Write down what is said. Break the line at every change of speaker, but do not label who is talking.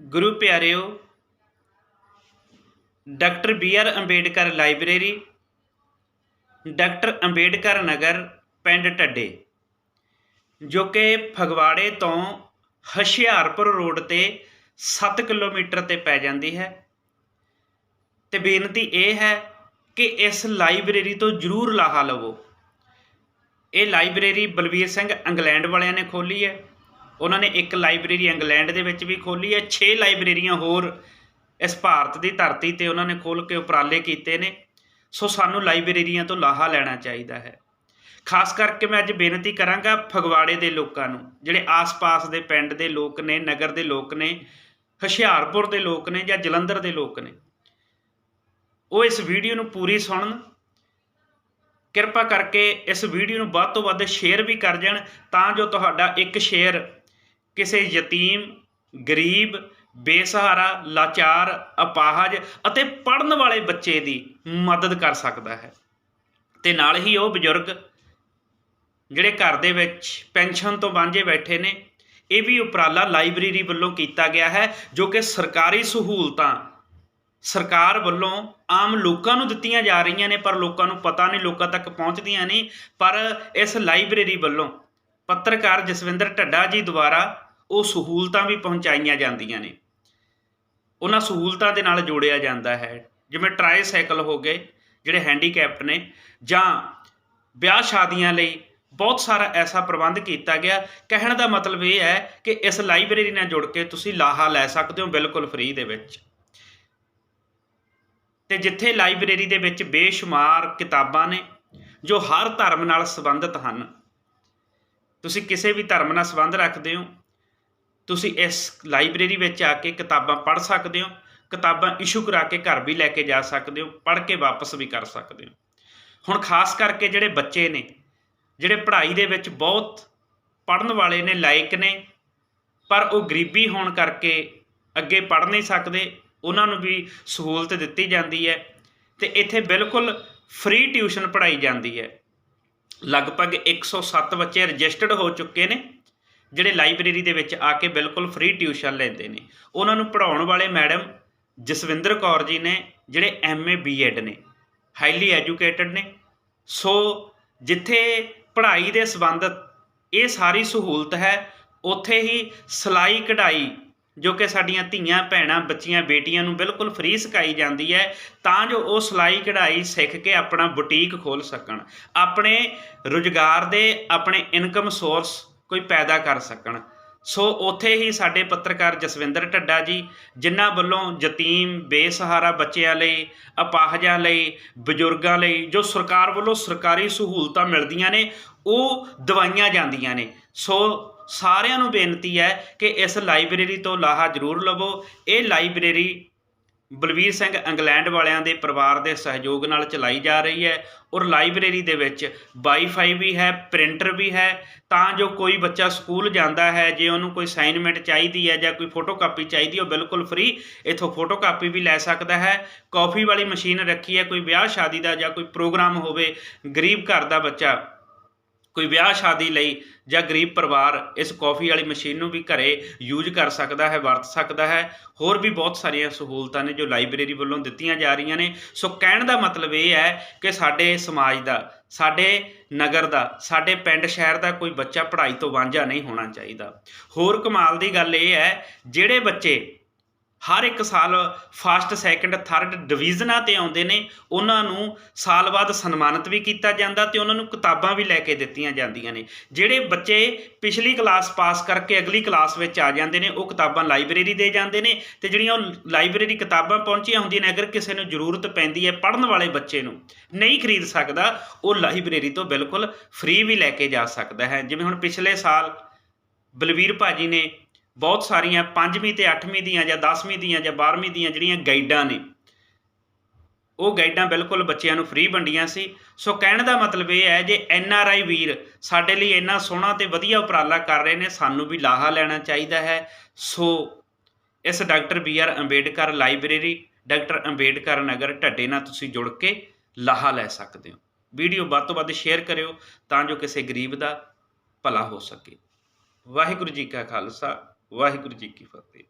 ਗੁਰੂ ਪਿਆਰਿਓ, doctor B R Ambedkar library, doctor Ambedkar Nagar ਪਿੰਡ ਢੱਡੇ, ਜੋ ਕਿ ਫਗਵਾੜੇ ਤੋਂ ਹੁਸ਼ਿਆਰਪੁਰ ਰੋਡ ਤੇ 7 ਕਿਲੋਮੀਟਰ ਤੇ ਪੈ ਜਾਂਦੀ ਹੈ। ਤੇ ਬੇਨਤੀ ਇਹ ਹੈ ਕਿ ਇਸ ਲਾਇਬ੍ਰੇਰੀ ਤੋਂ ਜ਼ਰੂਰ ਲਾਹਾ ਲਵੋ। ਇਹ ਲਾਇਬ੍ਰੇਰੀ ਬਲਵੀਰ ਸਿੰਘ ਇੰਗਲੈਂਡ ਵਾਲਿਆਂ ਨੇ ਖੋਲੀ ਹੈ। ਉਹਨਾਂ ਨੇ ਇੱਕ ਲਾਇਬ੍ਰੇਰੀ ਇੰਗਲੈਂਡ ਦੇ ਵਿੱਚ ਵੀ ਖੋਲੀ ਹੈ 6 ਲਾਇਬ੍ਰੇਰੀਆਂ ਹੋਰ ਇਸ ਭਾਰਤ ਦੀ ਧਰਤੀ ਤੇ ਉਹਨਾਂ ਨੇ ਖੋਲ ਕੇ ਉਪਰਾਲੇ ਕੀਤੇ ਨੇ। ਸੋ ਸਾਨੂੰ ਲਾਇਬ੍ਰੇਰੀਆਂ ਤੋਂ ਲਾਹਾ ਲੈਣਾ ਚਾਹੀਦਾ ਹੈ। ਖਾਸ ਕਰਕੇ ਮੈਂ ਅੱਜ ਬੇਨਤੀ ਕਰਾਂਗਾ ਫਗਵਾੜੇ ਦੇ ਲੋਕਾਂ ਨੂੰ, ਜਿਹੜੇ ਆਸ-ਪਾਸ ਦੇ ਪਿੰਡ ਦੇ ਲੋਕ ਨੇ, ਨਗਰ ਦੇ ਲੋਕ ਨੇ, ਹੁਸ਼ਿਆਰਪੁਰ ਦੇ ਲੋਕ ਨੇ ਜਾਂ ਜਲੰਧਰ ਦੇ ਲੋਕ ਨੇ, ਉਹ ਇਸ ਵੀਡੀਓ ਨੂੰ ਪੂਰੀ ਸੁਣਨ। ਕਿਰਪਾ ਕਰਕੇ ਇਸ ਵੀਡੀਓ ਨੂੰ ਵੱਧ ਤੋਂ ਵੱਧ ਸ਼ੇਅਰ ਵੀ ਕਰ ਜਾਣ, ਤਾਂ ਜੋ ਤੁਹਾਡਾ ਇੱਕ ਸ਼ੇਅਰ ਕਿਸੇ ਯਤੀਮ, ਗਰੀਬ, ਬੇਸਹਾਰਾ, ਲਾਚਾਰ, ਅਪਾਹਜ ਅਤੇ ਪੜਨ ਵਾਲੇ ਬੱਚੇ ਦੀ ਮਦਦ ਕਰ ਸਕਦਾ ਹੈ। ਤੇ ਨਾਲ ਹੀ ਉਹ ਬਜ਼ੁਰਗ ਜਿਹੜੇ ਘਰ ਦੇ ਵਿੱਚ ਪੈਨਸ਼ਨ ਤੋਂ ਵਾਂਝੇ ਬੈਠੇ ਨੇ, ਇਹ ਵੀ ਉਪਰਾਲਾ ਲਾਇਬ੍ਰੇਰੀ ਵੱਲੋਂ ਕੀਤਾ ਗਿਆ ਹੈ, ਜੋ ਕਿ ਸਰਕਾਰੀ ਸਹੂਲਤਾਂ ਸਰਕਾਰ ਵੱਲੋਂ ਆਮ ਲੋਕਾਂ ਨੂੰ ਦਿੱਤੀਆਂ ਜਾ ਰਹੀਆਂ ਨੇ, ਪਰ ਲੋਕਾਂ ਨੂੰ ਪਤਾ ਨਹੀਂ, ਲੋਕਾਂ ਤੱਕ ਪਹੁੰਚਦੀਆਂ ਨਹੀਂ। ਪਰ ਇਸ ਲਾਇਬ੍ਰੇਰੀ ਵੱਲੋਂ ਪੱਤਰਕਾਰ ਜਸਵਿੰਦਰ ਢੱਡਾ ਜੀ ਦੁਆਰਾ ਉਹ ਸਹੂਲਤਾਂ ਵੀ ਪਹੁੰਚਾਈਆਂ ਜਾਂਦੀਆਂ ਨੇ। ਉਹਨਾਂ ਸਹੂਲਤਾਂ ਦੇ ਨਾਲ ਜੋੜਿਆ ਜਾਂਦਾ ਹੈ। ਜਿਵੇਂ ਟ੍ਰਾਈਸਾਈਕਲ ਹੋ ਗਏ, ਜਿਹੜੇ ਹੈਂਡੀਕੈਪਟ ਨੇ, ਜਾਂ ਵਿਆਹ ਸ਼ਾਦੀਆਂ ਲਈ ਬਹੁਤ ਸਾਰਾ ਐਸਾ ਪ੍ਰਬੰਧ ਕੀਤਾ ਗਿਆ। ਕਹਿਣ ਦਾ ਮਤਲਬ ਇਹ ਹੈ ਕਿ ਇਸ ਲਾਇਬ੍ਰੇਰੀ ਨਾਲ ਜੁੜ ਕੇ ਤੁਸੀਂ ਲਾਹਾ ਲੈ ਸਕਦੇ ਹੋ ਬਿਲਕੁਲ ਫ੍ਰੀ ਦੇ ਵਿੱਚ। ਤੇ ਜਿੱਥੇ ਲਾਇਬ੍ਰੇਰੀ ਦੇ ਵਿੱਚ ਬੇਸ਼ੁਮਾਰ ਕਿਤਾਬਾਂ ਨੇ, ਜੋ ਹਰ ਧਰਮ ਨਾਲ ਸੰਬੰਧਿਤ ਹਨ, ਤੁਸੀਂ ਕਿਸੇ ਵੀ ਧਰਮ ਨਾਲ ਸੰਬੰਧ ਰੱਖਦੇ ਹੋ ਤੁਸੀਂ ਇਸ ਲਾਇਬ੍ਰੇਰੀ ਵਿੱਚ ਆ ਕੇ ਕਿਤਾਬਾਂ ਪੜ੍ਹ ਸਕਦੇ ਹੋ, ਕਿਤਾਬਾਂ ਇਸ਼ੂ ਕਰਾ ਕੇ ਘਰ ਵੀ ਲੈ ਕੇ ਜਾ ਸਕਦੇ ਹੋ, ਪੜ੍ਹ ਕੇ ਵਾਪਸ ਵੀ ਕਰ ਸਕਦੇ ਹੋ। ਹੁਣ ਖਾਸ ਕਰਕੇ ਜਿਹੜੇ ਬੱਚੇ ਨੇ, ਜਿਹੜੇ ਪੜ੍ਹਾਈ ਦੇ ਵਿੱਚ ਬਹੁਤ ਪੜ੍ਹਨ ਵਾਲੇ ਨੇ, ਲਾਇਕ ਨੇ, ਪਰ ਉਹ ਗਰੀਬੀ ਹੋਣ ਕਰਕੇ ਅੱਗੇ ਪੜ੍ਹ ਨਹੀਂ ਸਕਦੇ, ਉਹਨਾਂ ਨੂੰ ਵੀ ਸਹੂਲਤ ਦਿੱਤੀ ਜਾਂਦੀ ਹੈ ਤੇ ਇੱਥੇ ਬਿਲਕੁਲ ਫ੍ਰੀ ਟਿਊਸ਼ਨ ਪੜ੍ਹਾਈ ਜਾਂਦੀ ਹੈ। ਲਗਭਗ 107 ਬੱਚੇ ਰਜਿਸਟਰਡ ਹੋ ਚੁੱਕੇ ਨੇ। ਜਿਹੜੇ ਲਾਇਬ੍ਰੇਰੀ ਦੇ ਵਿੱਚ ਆ ਕੇ ਬਿਲਕੁਲ ਫ੍ਰੀ ਟਿਊਸ਼ਨ ਲੈਂਦੇ ਨੇ। ਉਹਨਾਂ ਨੂੰ ਪੜਾਉਣ ਵਾਲੇ ਮੈਡਮ ਜਸਵਿੰਦਰ ਕੌਰ ਜੀ ਨੇ, ਜਿਹੜੇ ਐਮਏ ਬੀਐਡ ਨੇ ਹਾਈਲੀ ਐਜੂਕੇਟਡ ਨੇ। ਸੋ ਜਿੱਥੇ ਪੜ੍ਹਾਈ ਦੇ ਸੰਬੰਧਤ ਇਹ ਸਾਰੀ ਸਹੂਲਤ ਹੈ, ਉੱਥੇ ਹੀ ਸਿਲਾਈ ਕਢਾਈ, ਜੋ ਕਿ ਸਾਡੀਆਂ ਧੀਆਂ, ਭੈਣਾਂ, ਬੱਚੀਆਂ, ਬੇਟੀਆਂ ਨੂੰ ਬਿਲਕੁਲ ਫ੍ਰੀ ਸਿਖਾਈ ਜਾਂਦੀ ਹੈ, ਤਾਂ ਜੋ ਉਹ ਸਿਲਾਈ ਕਢਾਈ ਸਿੱਖ ਕੇ ਆਪਣਾ ਬੁਟੀਕ ਖੋਲ ਸਕਣ। ਆਪਣੇ ਰੁਜ਼ਗਾਰ ਦੇ, ਆਪਣੇ ਇਨਕਮ ਸੋਰਸ ਕੋਈ ਪੈਦਾ ਕਰ ਸਕਣ। ਸੋ ਉੱਥੇ ਹੀ ਸਾਡੇ ਪੱਤਰਕਾਰ ਜਸਵਿੰਦਰ ਢੱਡਾ ਜੀ, ਜਿਨ੍ਹਾਂ ਵੱਲੋਂ ਯਤੀਮ ਬੇਸਹਾਰਾ ਬੱਚਿਆਂ ਲਈ, ਅਪਾਹਜਾਂ ਲਈ, ਬਜ਼ੁਰਗਾਂ ਲਈ, ਜੋ ਸਰਕਾਰ ਵੱਲੋਂ ਸਰਕਾਰੀ ਸਹੂਲਤਾਂ ਮਿਲਦੀਆਂ ਨੇ, ਉਹ ਦਵਾਈਆਂ ਜਾਂਦੀਆਂ ਨੇ। ਸੋ ਸਾਰਿਆਂ ਨੂੰ ਬੇਨਤੀ ਹੈ ਕਿ ਇਸ ਲਾਇਬ੍ਰੇਰੀ ਤੋਂ ਲਾਹਾ ਜ਼ਰੂਰ ਲਵੋ। ਇਹ ਲਾਇਬ੍ਰੇਰੀ ਬਲਵੀਰ ਸਿੰਘ ਇੰਗਲੈਂਡ ਵਾਲਿਆਂ ਦੇ ਪਰਿਵਾਰ ਦੇ ਸਹਿਯੋਗ ਨਾਲ ਚਲਾਈ ਜਾ ਰਹੀ ਹੈ ਔਰ ਲਾਇਬ੍ਰੇਰੀ ਦੇ ਵਿੱਚ ਵਾਈਫਾਈ ਵੀ ਹੈ, ਪ੍ਰਿੰਟਰ ਵੀ ਹੈ, ਤਾਂ ਜੋ ਕੋਈ ਬੱਚਾ ਸਕੂਲ ਜਾਂਦਾ ਹੈ, ਜੇ ਉਹਨੂੰ ਕੋਈ ਅਸਾਈਨਮੈਂਟ ਚਾਹੀਦੀ ਹੈ ਜਾਂ ਕੋਈ ਫੋਟੋਕਾਪੀ ਚਾਹੀਦੀ ਉਹ ਬਿਲਕੁਲ ਫ੍ਰੀ ਇਥੋਂ ਫੋਟੋਕਾਪੀ ਵੀ ਲੈ ਸਕਦਾ ਹੈ। ਕਾਫੀ ਵਾਲੀ ਮਸ਼ੀਨ ਰੱਖੀ ਹੈ, ਕੋਈ ਵਿਆਹ, ਸ਼ਾਦੀ ਦਾ ਜਾਂ ਕੋਈ ਪ੍ਰੋਗਰਾਮ ਹੋਵੇ, ਗਰੀਬ ਘਰ ਦਾ ਬੱਚਾ ਕੋਈ ਵਿਆਹ ਸ਼ਾਦੀ ਲਈ ਜਾਂ ਗਰੀਬ ਪਰਿਵਾਰ ਇਸ ਕਾਫੀ ਵਾਲੀ ਮਸ਼ੀਨ ਨੂੰ ਵੀ ਘਰੇ ਯੂਜ਼ ਕਰ ਸਕਦਾ ਹੈ, ਵਰਤ ਸਕਦਾ ਹੈ। ਹੋਰ ਵੀ ਬਹੁਤ ਸਾਰੀਆਂ ਸਹੂਲਤਾਂ ਨੇ ਜੋ ਲਾਇਬ੍ਰੇਰੀ ਵੱਲੋਂ ਦਿੱਤੀਆਂ ਜਾ ਰਹੀਆਂ ਨੇ। ਸੋ ਕਹਿਣ ਦਾ ਮਤਲਬ ਇਹ ਹੈ ਕਿ ਸਾਡੇ ਸਮਾਜ ਦਾ, ਸਾਡੇ ਨਗਰ ਦਾ, ਸਾਡੇ ਪਿੰਡ ਸ਼ਹਿਰ ਦਾ ਕੋਈ ਬੱਚਾ ਪੜ੍ਹਾਈ ਤੋਂ ਵਾਂਝਾ ਨਹੀਂ ਹੋਣਾ ਚਾਹੀਦਾ। ਹੋਰ ਕਮਾਲ ਦੀ ਗੱਲ ਇਹ ਹੈ, ਜਿਹੜੇ ਬੱਚੇ ਹਰ ਇੱਕ ਸਾਲ ਫਸਟ ਸੈਕੰਡ ਥਰਡ ਡਿਵੀਜ਼ਨਾਂ ਤੇ ਆਉਂਦੇ ਨੇ। ਉਹਨਾਂ ਨੂੰ ਸਾਲ ਬਾਅਦ ਸਨਮਾਨਿਤ ਵੀ ਕੀਤਾ ਜਾਂਦਾ ਤੇ ਉਹਨਾਂ ਨੂੰ ਕਿਤਾਬਾਂ ਵੀ ਲੈ ਕੇ ਦਿੱਤੀਆਂ ਜਾਂਦੀਆਂ ਨੇ। ਜਿਹੜੇ ਬੱਚੇ ਪਿਛਲੀ ਕਲਾਸ ਪਾਸ ਕਰਕੇ ਅਗਲੀ ਕਲਾਸ ਵਿੱਚ ਆ ਜਾਂਦੇ ਨੇ, ਉਹ ਕਿਤਾਬਾਂ ਲਾਇਬ੍ਰੇਰੀ ਦੇ ਜਾਂਦੇ ਨੇ ਤੇ ਜਿਹੜੀਆਂ ਉਹ ਲਾਇਬ੍ਰੇਰੀ ਕਿਤਾਬਾਂ ਪਹੁੰਚੀਆਂ ਹੁੰਦੀਆਂ ਨੇ, ਅਗਰ ਕਿਸੇ ਨੂੰ ਜ਼ਰੂਰਤ ਪੈਂਦੀ ਹੈ ਪੜ੍ਹਨ ਵਾਲੇ ਬੱਚੇ ਨੂੰ, ਨਹੀਂ ਖਰੀਦ ਸਕਦਾ, ਉਹ ਲਾਇਬ੍ਰੇਰੀ ਤੋਂ ਬਿਲਕੁਲ ਫ੍ਰੀ ਵੀ ਲੈ ਕੇ ਜਾ ਸਕਦਾ ਹੈ। ਜਿਵੇਂ ਹੁਣ ਪਿਛਲੇ ਸਾਲ ਬਲਵੀਰ ਭਾਜੀ ਨੇ ਬਹੁਤ ਸਾਰੀਆਂ 5ਵੀਂ ਤੇ 8ਵੀਂ ਦੀਆਂ ਜਾਂ 10ਵੀਂ ਦੀਆਂ ਜਾਂ 12ਵੀਂ ਦੀਆਂ ਜਿਹੜੀਆਂ ਗਾਈਡਾਂ ਨੇ, ਉਹ ਗਾਈਡਾਂ ਬਿਲਕੁਲ ਬੱਚਿਆਂ ਨੂੰ ਫ੍ਰੀ ਵੰਡੀਆਂ ਸੀ। ਸੋ ਕਹਿਣ ਦਾ ਮਤਲਬ ਇਹ ਹੈ ਜੇ ਐਨ ਆਰ ਆਈ ਵੀਰ ਸਾਡੇ ਲਈ ਇੰਨਾ ਸੋਹਣਾ ਤੇ ਵਧੀਆ ਉਪਰਾਲਾ ਕਰ ਰਹੇ ਨੇ, ਸਾਨੂੰ ਵੀ ਲਾਹਾ ਲੈਣਾ ਚਾਹੀਦਾ ਹੈ। ਸੋ ਇਸ doctor B R Ambedkar library, doctor Ambedkar Nagar Dhadde ਨਾਲ ਤੁਸੀਂ ਜੁੜ ਕੇ ਲਾਹਾ ਲੈ ਸਕਦੇ ਹੋ। ਵੀਡੀਓ ਵੱਧ ਤੋਂ ਵੱਧ ਸ਼ੇਅਰ ਕਰਿਓ ਤਾਂ ਜੋ ਕਿਸੇ ਗਰੀਬ ਦਾ ਭਲਾ ਹੋ ਸਕੇ। ਵਾਹਿਗੁਰੂ ਜੀ ਕਾ ਖਾਲਸਾ। ਵਾਹਿਗੁਰੂ ਜੀ ਕੀ ਫਤਿਹ।